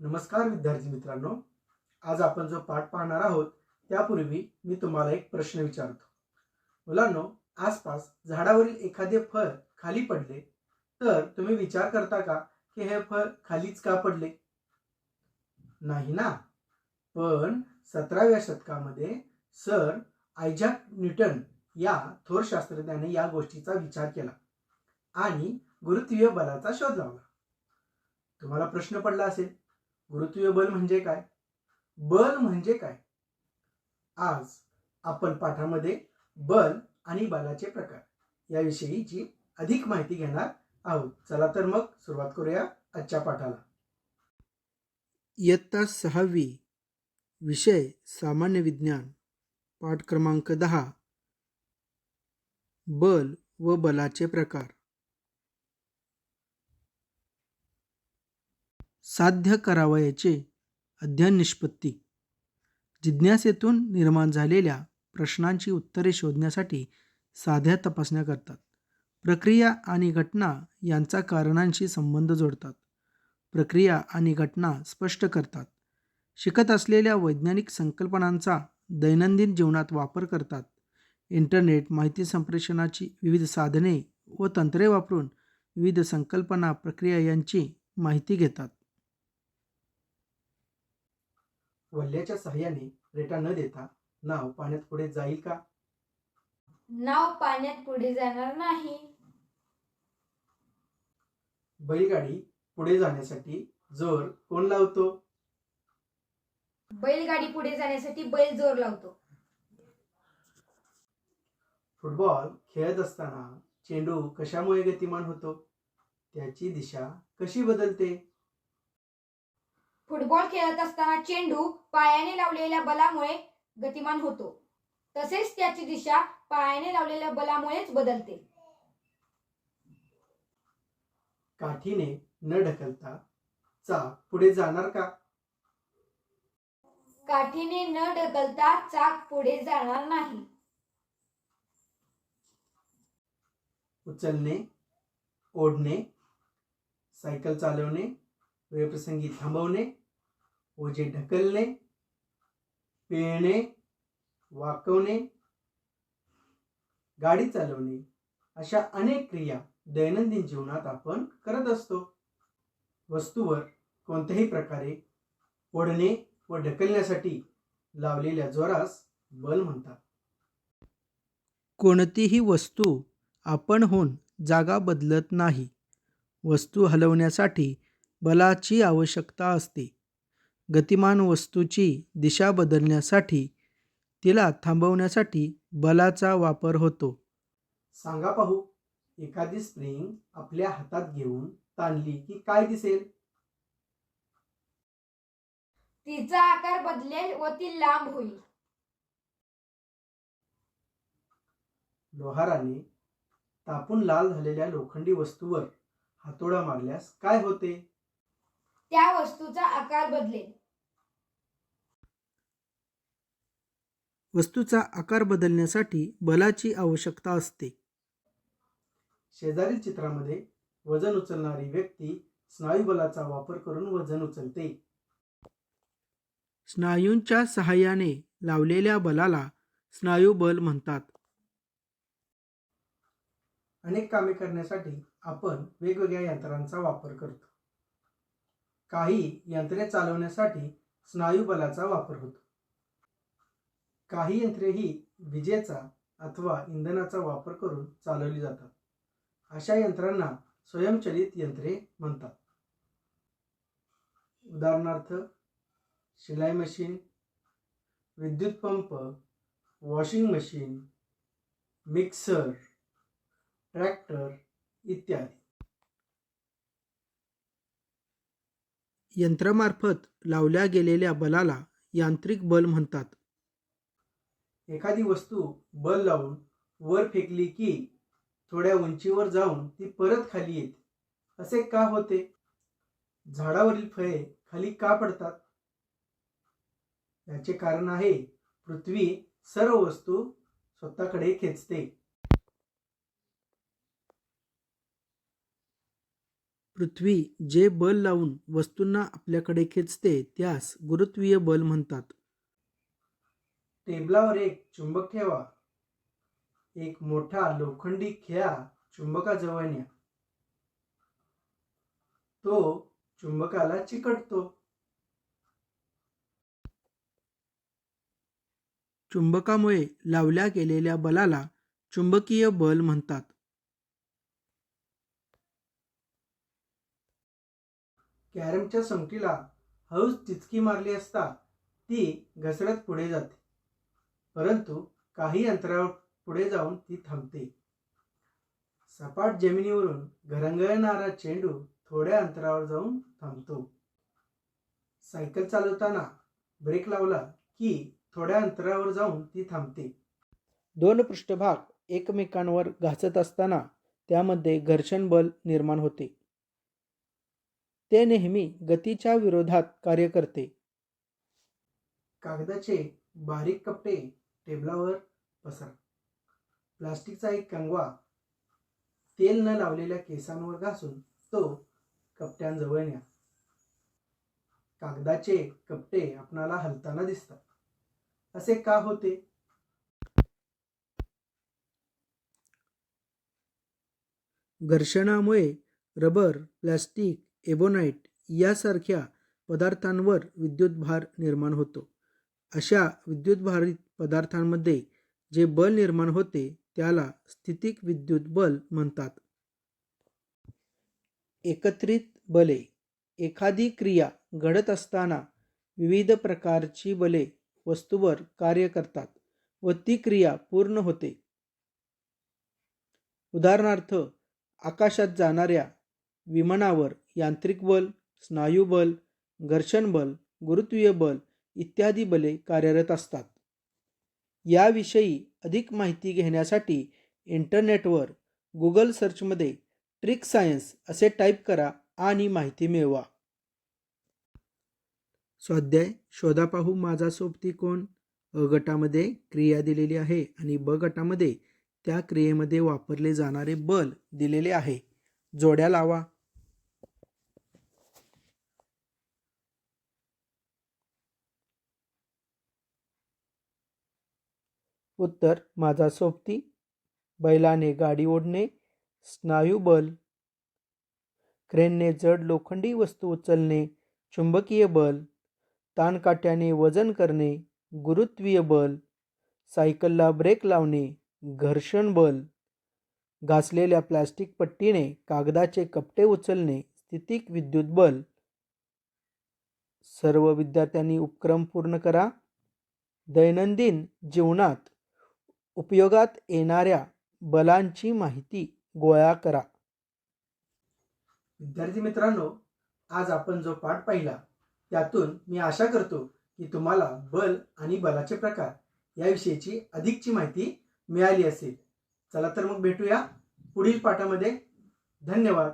नमस्कार विद्यार्थी मित्रांनो. आज आपण जो पाठ पाहणार आहोत त्यापूर्वी मी तुम्हाला एक प्रश्न विचारतो. मुलांनो आसपास झाडावरील एखादे फळ खाली पडले तर तुम्ही विचार करता का की हे फळ खालीच का पडले? नाही ना? पण सतराव्या शतकामध्ये सर आयझॅक न्यूटन या थोर शास्त्रज्ञाने या गोष्टीचा विचार केला आणि गुरुत्वीय बलाचा शोध लावला. तुम्हाला प्रश्न पडला असेल गुरुत्वीय बल म्हणजे काय? बल म्हणजे काय? आज आपण पाठामध्ये बल आणि बलाचे प्रकार याविषयीची अधिक माहिती घेणार आहोत. चला तर मग सुरुवात करूया आजच्या पाठाला. इयत्ता सहावी विषय सामान्य विज्ञान पाठ क्रमांक दहा. बल व बलाचे प्रकार. साध्य करावयाचे अध्ययन निष्पत्ती. जिज्ञासेतून निर्माण झालेल्या प्रश्नांची उत्तरे शोधण्यासाठी साध्या तपासण्या करतात. प्रक्रिया आणि घटना यांचा कारणांशी संबंध जोडतात. प्रक्रिया आणि घटना स्पष्ट करतात. शिकत असलेल्या वैज्ञानिक संकल्पनांचा दैनंदिन जीवनात वापर करतात. इंटरनेट माहिती संप्रेषणाची विविध साधने व तंत्रे वापरून विविध संकल्पना प्रक्रिया यांची माहिती घेतात. वल्ल्याच्या सहाय्याने रेटा न देता नाव पाण्यात पुढे जाईल का? नाव पाण्यात पुढे जाणार नाही. बैलगाडी पुढे जाण्यासाठी जोर कोण लावतो? बैलगाडी पुढे जाण्यासाठी बैल जोर लावतो. फुटबॉल खेळत असताना चेंडू कशामुळे गतिमान होतो? त्याची दिशा कशी बदलते? फुटबॉल खेळत असताना चेंडू पायाने लावलेल्या बलामुळे गतिमान होतो. तसेच त्याची दिशा पायाने लावलेल्या बलामुळेच बदलते. काठीने न ढकलता चाक पुढे जाणार का? काठीने न ढकलता चाक पुढे जाणार नाही. उचलणे ओढणे सायकल चालवणे वेळप्रसंगी थांबवणे ओझे ढकलणे पिळणे वाकवणे गाडी चालवणे अशा अनेक क्रिया दैनंदिन जीवनात आपण करत असतो. वस्तूवर कोणत्याही प्रकारे ओढणे व ढकलण्यासाठी लावलेल्या जोरास बल म्हणतात. कोणतीही वस्तू आपण होऊन जागा बदलत नाही. वस्तू हलवण्यासाठी बलाची आवश्यकता असते. गतिमान वस्तूची दिशा बदलण्यासाठी तिला थांबवण्यासाठी बलाचा वापर होतो. सांगा पाहू एखादी स्प्रिंग आपल्या हातात घेऊन ताणली की काय दिसेल? तिचा आकार बदलेल व ती लांब होईल. लोहाराने तापून लाल झालेल्या लोखंडी वस्तूवर हातोडा मारल्यास काय होते? त्या वस्तूचा आकार बदलेल. वस्तूचा आकार बदलण्यासाठी बलाची आवश्यकता असते. शेजारील चित्रामध्ये वजन उचलणारी व्यक्ती स्नायुबलाचा वापर करून वजन उचलते. स्नायूंच्या सहाय्याने लावलेल्या बलाला स्नायुबल म्हणतात. अनेक कामे करण्यासाठी आपण वेगवेगळ्या यंत्रांचा वापर करतो. काही यंत्रे चालवण्यासाठी स्नायुबलाचा वापर होतो. काही यंत्रे ही विजेचा अथवा इंधनाचा वापर करून चालवली जातात. अशा यंत्रांना स्वयंचलित यंत्रे म्हणतात. उदाहरणार्थ शिलाई मशीन विद्युत pump washing machine mixer tractor इत्यादी. यंत्रामार्फत लावल्या गेलेल्या बलाला यांत्रिक बल म्हणतात. एखादी वस्तू बल लावून वर फेकली की थोड्या उंचीवर जाऊन ती परत खाली येते. असे का होते? झाडावरील फळे खाली का पडतात? याचे कारण आहे पृथ्वी सर्व वस्तू स्वतःकडे खेचते. पृथ्वी जे बल लावून वस्तूंना आपल्याकडे खेचते त्यास गुरुत्वीय बल म्हणतात. टेबलावर एक चुंबक ठेवा. एक मोठा लोखंडी खिळा चुंबकाजवळ न्या. तो चुंबकाला चिकटतो. चुंबकामुळे लावल्या गेलेल्या बलाला चुंबकीय बल म्हणतात. कॅरमच्या संगतीला हौस चिचकी मारली असता ती घसरत पुढे जाते. परंतु काही अंतरावर पुढे जाऊन ती थांबते. सपाट जमिनीवरून घरंगळणारा चेंडू थोड्या अंतरावर जाऊन थांबतो. सायकल चालवताना ब्रेक लावला की थोड्या अंतरावर जाऊन ती थांबते. दोन पृष्ठभाग एकमेकांवर घासत असताना त्यामध्ये घर्षण बल निर्माण होते. ते नेहमी गतीच्या विरोधात कार्य करते. कागदाचे बारीक कपडे टेबलावर पसरा. प्लास्टिकचा एक कंगवा तेल न लावलेल्या केसांवर घासून तो कपट्यांजवळ न्या. कागदाचे कपटे आपणाला हलताना दिसतात. असे का होते? घर्षणामुळे रबर प्लास्टिक एबोनाईट यासारख्या पदार्थांवर विद्युतभार निर्माण होतो. अशा विद्युतभारित पदार्थांमध्ये जे बल निर्माण होते त्याला स्थितिक विद्युत बल म्हणतात. एकत्रित बले. एखादी क्रिया घडत असताना विविध प्रकारची बले वस्तूवर कार्य करतात व ती क्रिया पूर्ण होते. उदाहरणार्थ आकाशात जाणाऱ्या विमानावर यांत्रिक बल स्नायुबल घर्षण बल गुरुत्वीय बल इत्यादी बले कार्यरत असतात. याविषयी अधिक माहिती घेण्यासाठी इंटरनेटवर गुगल सर्चमध्ये ट्रिक सायन्स असे टाईप करा आणि माहिती मिळवा. स्वाध्याय शोधा पाहू माझा सोबती कोण? अ गटामध्ये क्रिया दिलेली आहे आणि ब गटामध्ये त्या क्रियेमध्ये वापरले जाणारे बल दिलेले आहे. जोड्या लावा. उत्तर माझा सोबती बैलाने गाडी ओढणे स्नायुबल क्रेनने जड लोखंडी वस्तू उचलणे चुंबकीय बल ताणकाट्याने वजन करणे गुरुत्वीय बल सायकलला ब्रेक लावणे घर्षण बल घासलेल्या प्लास्टिक पट्टीने कागदाचे कपटे उचलणे स्थितिक विद्युत बल सर्व विद्यार्थ्यांनी उपक्रम पूर्ण करा दैनंदिन जीवनात उपयोगात येणाऱ्या बलांची माहिती गोळा करा. विद्यार्थी मित्रांनो आज आपण जो पाठ पाहिला त्यातून मी आशा करतो की तुम्हाला बल आणि बलाचे प्रकार याविषयीची अधिकची माहिती मिळाली असेल. चला तर मग भेटूया पुढील पाठामध्ये. धन्यवाद.